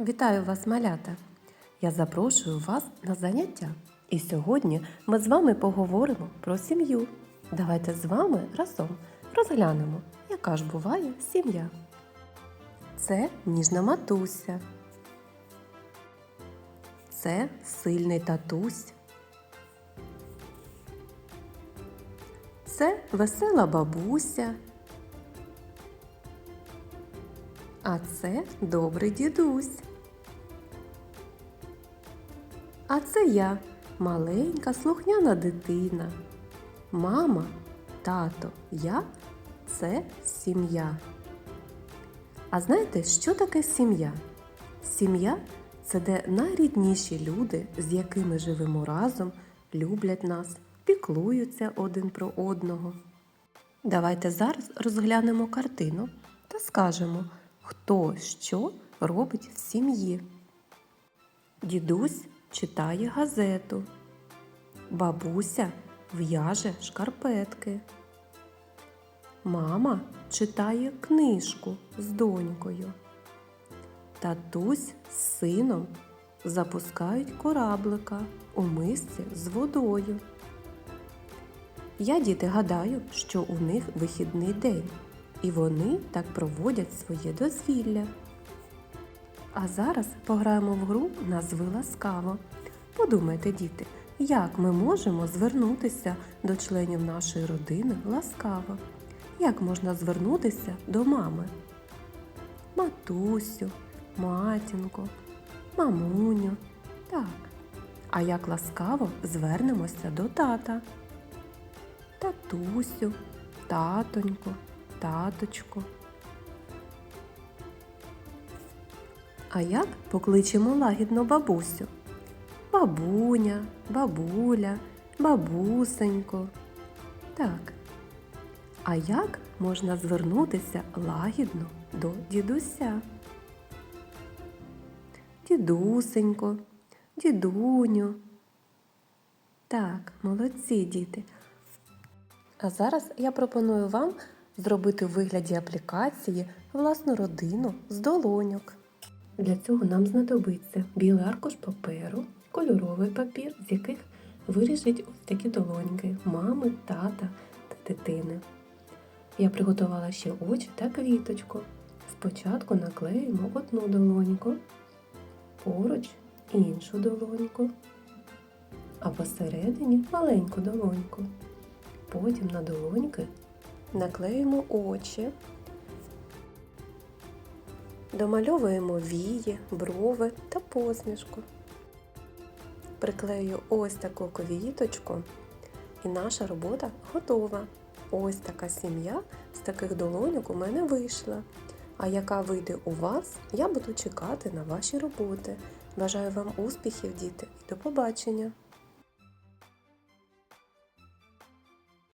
Вітаю вас, малята! Я запрошую вас на заняття. І сьогодні ми з вами поговоримо про сім'ю. Давайте з вами разом розглянемо, яка ж буває сім'я. Це ніжна матуся. Це сильний татусь. Це весела бабуся. А це добрий дідусь. А це я, маленька слухняна дитина. Мама, тато, я це сім'я. А знаєте, що таке сім'я? Сім'я це де найрідніші люди, з якими живемо разом, люблять нас, піклуються один про одного. Давайте зараз розглянемо картину та скажемо, хто що робить в сім'ї. Дідусь читає газету, бабуся в'яже шкарпетки. Мама читає книжку з донькою. Татусь з сином запускають кораблика у мисці з водою. Я діти гадаю, що у них вихідний день, і вони так проводять своє дозвілля. А зараз пограємо в гру назви ласкаво. Подумайте, діти, як ми можемо звернутися до членів нашої родини ласкаво? Як можна звернутися до мами? Матусю, матінко, мамуню. Так. А як ласкаво звернемося до тата? Татусю, татонько, таточко. А як покличемо лагідно бабусю? Бабуня, бабуля, бабусенько. Так. А як можна звернутися лагідно до дідуся? Дідусенько, дідуню. Так, молодці діти. А зараз я пропоную вам зробити у вигляді аплікації власну родину з долоньок. Для цього нам знадобиться білий аркуш паперу, кольоровий папір, з яких виріжуть ось такі долоньки мами, тата та дитини. Я приготувала ще очі та квіточку. Спочатку наклеїмо одну долоньку, поруч іншу долоньку, а посередині маленьку долоньку. Потім на долоньки наклеїмо очі, домальовуємо вії, брови та посмішку. Приклею ось таку квіточку, і наша робота готова. Ось така сім'я з таких долоньок у мене вийшла. А яка вийде у вас, я буду чекати на ваші роботи. Бажаю вам успіхів, діти, і до побачення!